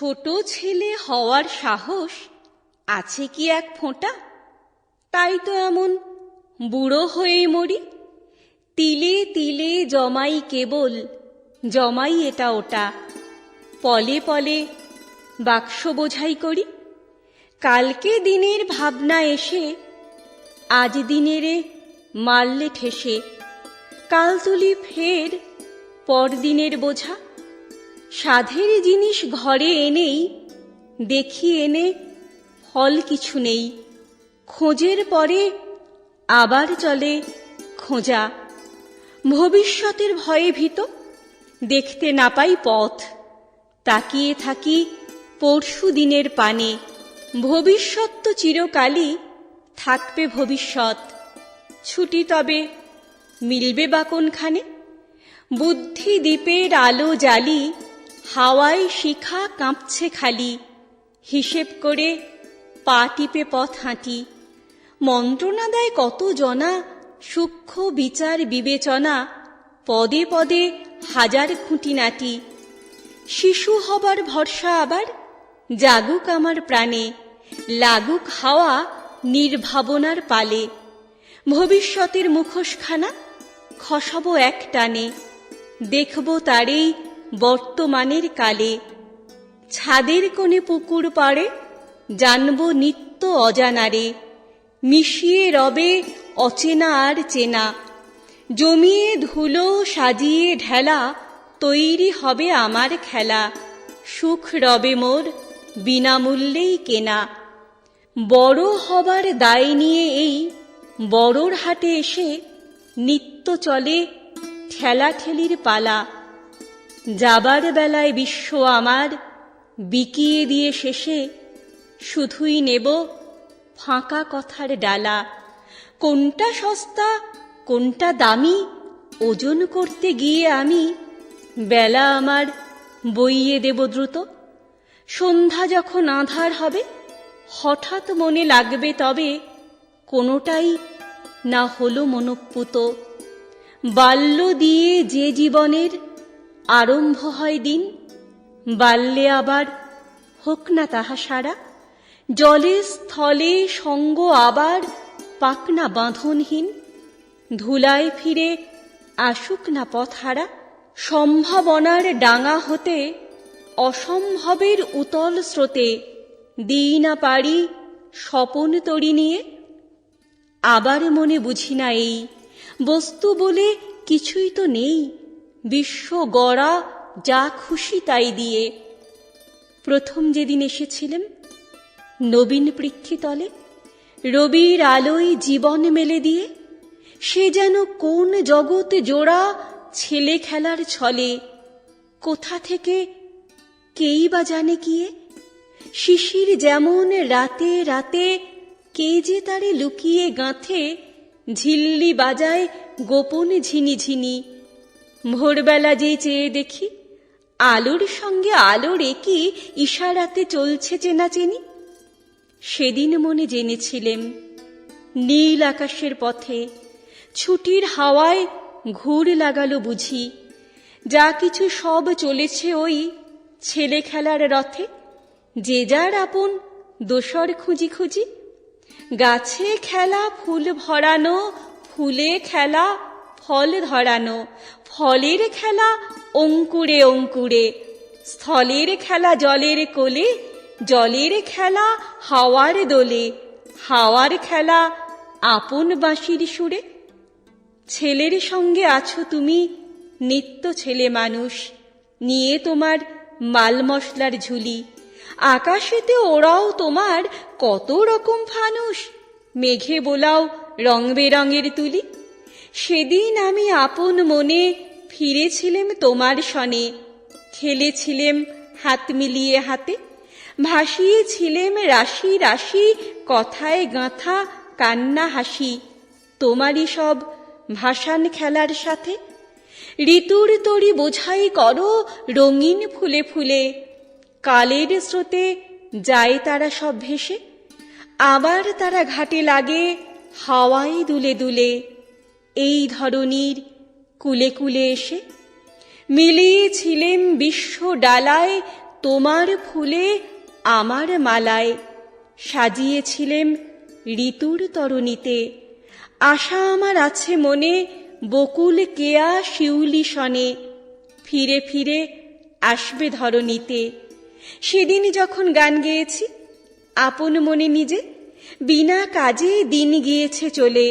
ছোট ছেলে হওয়ার সাহস আছে কি এক ফোঁটা? তাই তো এমন। বুড়ো হয়ে মরি। তিলে তিলে জমাই কেবল, জমাই এটা ওটা। পলে পলে বাক্স বোঝাই করি। কালকে দিনের ভাবনা এসে, আজ দিনেরে মারলে ঠেসে। কাল তুলি ফের পরদিনের বোঝা। সাধের জিনিস ঘরে এনেই, দেখি এনে ফল কিছু নেই। খোঁজের পরে আবার চলে খোঁজা। ভবিষ্যতের ভয়ে ভীত, দেখতে না পাই পথ। তাকিয়ে থাকি পরশু দিনের পানে। ভবিষ্যৎ তো চিরকালই থাকবে ভবিষ্যৎ। ছুটি তবে মিলবে বা কোনখানে? বুদ্ধি দ্বীপের আলো জালি হাওয়ায় শিখা কাঁপছে খালি। হিসেব করে পা টিপে পথ হাঁটি। মন্ত্রণা দেয় কত জনা, সূক্ষ্ম বিচার বিবেচনা। পদে পদে হাজার খুঁটিনাটি শিশু হবার ভরসা আবার জাগুক আমার প্রাণে। লাগুক হাওয়া নির্ভাবনার পালে। ভবিষ্যতের মুখোশখানা খসাবো এক টানে। দেখব তারেই বর্তমানের কালে। ছাদের কোণে পুকুর পাড়ে জানব নিত্য অজানারে। মিশিয়ে রবে অচেনা আর চেনা। জমিয়ে ধুলো সাজিয়ে ঢেলা, তৈরি হবে আমার খেলা। সুখ রবে মোর বিনামূল্যেই কেনা। বড় হবার দায় নিয়ে এই বড়র হাটে এসে নিত্য চলে ঠেলাঠেলির পালা। যাবার বেলায় বিশ্ব আমার, বিকিয়ে দিয়ে শেষে শুধুই নেব ফাঁকা কথার ডালা। কোনটা সস্তা, কোনটা দামি, ওজন করতে গিয়ে আমি বেলা আমার বইয়ে দেব দ্রুত। সন্ধ্যা যখন আধার হবে, হঠাৎ মনে লাগবে তবে কোনোটাই না হলো মনপ্পুত বাল্য দিয়ে যে জীবনের আরম্ভ হয় দিন, বাল্যে আবার হোক না তাহা সারা। জলে স্থলে সঙ্গ আবার পাক না বাঁধনহীন, ধুলায় ফিরে আসুক না পথহারা সম্ভাবনার ডাঙা হতে অসম্ভবের উতল স্রোতে দিই না পারি স্বপন তরি নিয়ে। আবার মনে বুঝি না এই বস্তু বলে কিছুই তো নেই। বিশ্ব গড়া যা খুশি তাই দিয়ে। প্রথম যেদিন এসেছিলেন, নবীন পৃথ্বীতলে রবির আলোয় জীবন মেলে দিয়ে, সে যেন কোন জগৎ জোড়া ছেলে খেলার ছলে, কোথা থেকে কেই বা জানে গিয়ে শিশির যেমন রাতে রাতে কে যে তারে লুকিয়ে গাঁথে, ঝিল্লি বাজায় গোপন ঝিনি ঝিনি ভোরবেলা যে চেয়ে দেখি, আলোর সঙ্গে আলোর একই ইশারাতে চলছে চেনাচেনি। সেদিন মনে জেনেছিলেম, নীল আকাশের পথে ছুটির হাওয়ায় ঘুর লাগালো বুঝি, যা কিছু সব চলেছে ওই ছেলে খেলার রথে, যে যার আপন দোসর খুঁজি খুঁজি, গাছে খেলা, ফুল ভরানো, ফুলে খেলা ফল ধরানো। ফলের খেলা অঙ্কুরে অঙ্কুরে। স্থলের খেলা জলের কোলে, জলের খেলা হাওয়ার দোলে। হাওয়ার খেলা আপন বাঁশির সুরে। ছেলের সঙ্গে আছো তুমি নিত্য ছেলে মানুষ, নিয়ে তোমার মাল মশলার ঝুলি। আকাশেতে ওরাও তোমার কত রকম ফানুষ, মেঘে বোলাও রং বেরঙের তুলি। সেদিন আমি আপন মনে ফিরেছিলেম তোমার সনে। খেলেছিলেম হাত মিলিয়ে হাতে, ভাসিয়েছিলেম রাশি রাশি, কথায় গাঁথা, কান্না হাসি। তোমারই সব ভাসান খেলার সাথে। ঋতুর তরি বোঝাই করো রঙিন ফুলে ফুলে। কালের স্রোতে যায় তারা সব ভেসে, আবার তারা ঘাটে লাগে হাওয়ায় দুলে দুলে। এই ধরনীর কুলে কুলে এসে মিলিয়েছিলেম বিশ্ব ডালায় তোমার ফুলে আমার মালায়। সাজিয়েছিলেম ঋতুর তরণীতে। আশা আমার আছে মনে, বকুল কেয়া শিউলি সনে। ফিরে ফিরে আসবে ধরণীতে। সেদিন যখন গান গেয়েছি, আপন মনে নিজে বিনা কাজে দিন গিয়েছে চলে।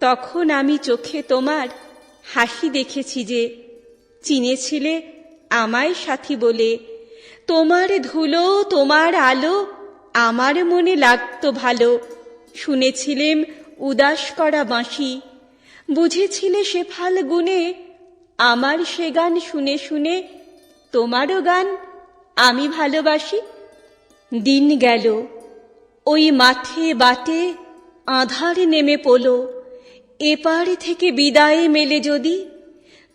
তখন আমি চোখে তোমার হাসি দেখেছি যে চিনেছিলে আমায় সাথী বলে। তোমার ধুলো, তোমার আলো আমার মনে লাগতো ভালো। শুনেছিলেম উদাস করা বাঁশি। বুঝেছিলে সে ফাল গুনে আমার সে গান শুনে শুনে তোমারও গান আমি ভালোবাসি। দিন গেল, ওই মাঠে বাটে আধার নেমে পড়ল। এপার থেকে বিদায় মেলে যদি,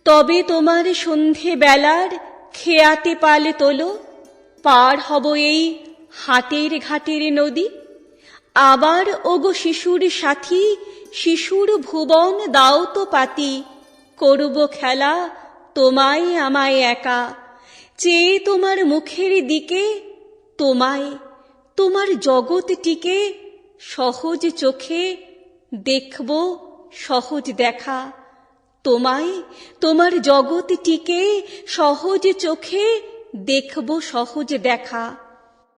তবে তোমার সন্ধে বেলার খেয়াতে পালে তোলো, পার হব এই হাটের ঘাটের নদী। আবার ওগো শিশুর সাথী, শিশুর ভুবন দাও তো পাতি, করব খেলা তোমায় আমায় একা। চেয়ে তোমার মুখের দিকে, তোমায়, তোমার জগৎটিকে সহজ চোখে দেখব সহজ দেখা। তোমায় তোমার জগৎটিকে সহজ চোখে দেখব সহজ দেখা।